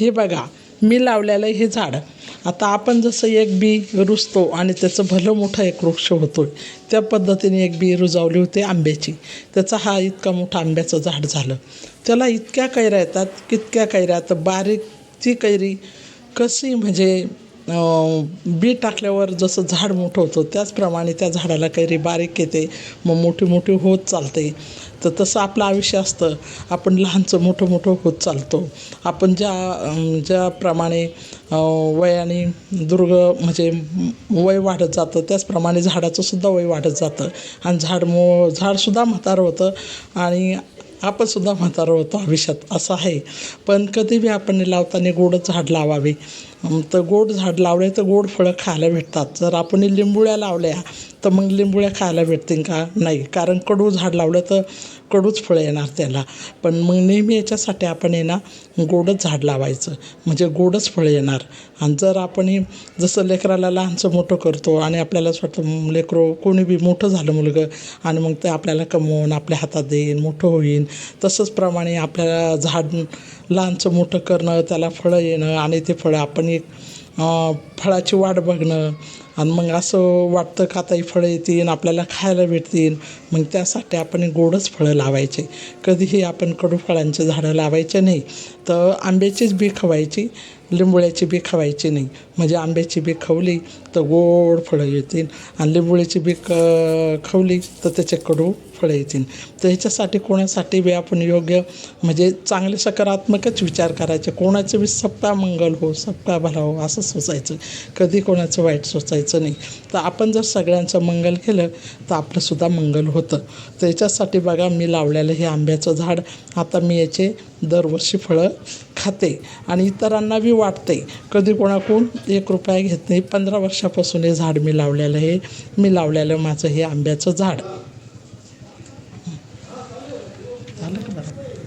हे बघा मी लावलेलं हे झाड. आता आपण जसं एक बी रुजतो आणि त्याचं भलं मोठं एक वृक्ष होतो त्या पद्धतीने एक बी रुजवली होती आंब्याची. त्याचा हा इतका मोठा आंब्याचं झाड झालं. त्याला इतक्या कैऱ्या येतात कितक्या कैऱ्या. तर बारीकची कैरी कशी म्हणजे बी टाकल्यावर जसं झाड मोठं होतं त्याचप्रमाणे त्या झाडाला कैरी बारीक येते मग मोठी मोठी होत चालते. तर तसं आपलं आयुष्य असतं. आपण लहानचं मोठं मोठं होत चालतो. आपण ज्या ज्याप्रमाणे वयाने दुर्ग म्हणजे वय वाढत जातं त्याचप्रमाणे झाडाचंसुद्धा वय वाढत जातं. आणि झाड मो झाडसुद्धा म्हातारं होतं आणि आपणसुद्धा म्हातारं होतो आयुष्यात असं आहे. पण कधी बी आपण लावताना गोडच झाड लावावे. तर गोड झाड लावले तर गोड फळं खायला भेटतात. जर आपण लिंबुळ्या लावल्या तर मग लिंबुळ्या खायला भेटतील का? नाही. कारण कडू झाड लावलं तर कडूच फळं येणार त्याला. पण मग नेहमी याच्यासाठी आपण आहे ना गोडच झाड लावायचं. म्हणजे गोडच फळं येणार. आणि जर आपण हे जसं लेकराला लहानचं मोठं करतो आणि आपल्याला असं वाटतं लेकरो कोणी बी मोठं झालं मुलगं आणि मग ते आपल्याला कमवून आपल्या हातात देईन मोठं होईन. तसंच प्रमाणे आपल्याला झाड लहानचं मोठं करणं त्याला फळं येणं आणि ते फळं आपण एक फळाची वाट बघणं आणि मग असं वाटतं का आता ही फळं येतील आपल्याला खायला भेटतील. मग त्यासाठी आपण गोडच फळं लावायचे. कधीही आपण कडू फळांचे झाडं लावायचे नाही. तर आंब्याचीच बी खवायची. लिंबोळ्याची बी खवायची नाही. म्हणजे आंब्याची बी खवली तर गोड फळं येतील. आणि लिंबोळ्याची बी क खवली तर त्याचे कडू फळं येतील. तर ह्याच्यासाठी कोणासाठी बी आपण योग्य म्हणजे चांगले सकारात्मकच विचार करायचे. कोणाचं बी सप्ता मंगल हो सप्ता भला हो असं सोचायचं कधी कोणाचं वाईट सोचायचं नाही. तर आपण जर सगळ्यांचं मंगल केलं तर आपलंसुद्धा मंगल होतं. तर याच्यासाठी बघा मी लावलेलं हे आंब्याचं झाड. आता मी याचे दरवर्षी फळं खाते आणि इतरांना बी वाटते. कधी कोणाकडून एक रुपया घेत नाही. पंधरा वर्षापासून हे झाड मी लावलेलं हे मी लावलेलं माझं हे आंब्याचं झाड. झालं का बरं?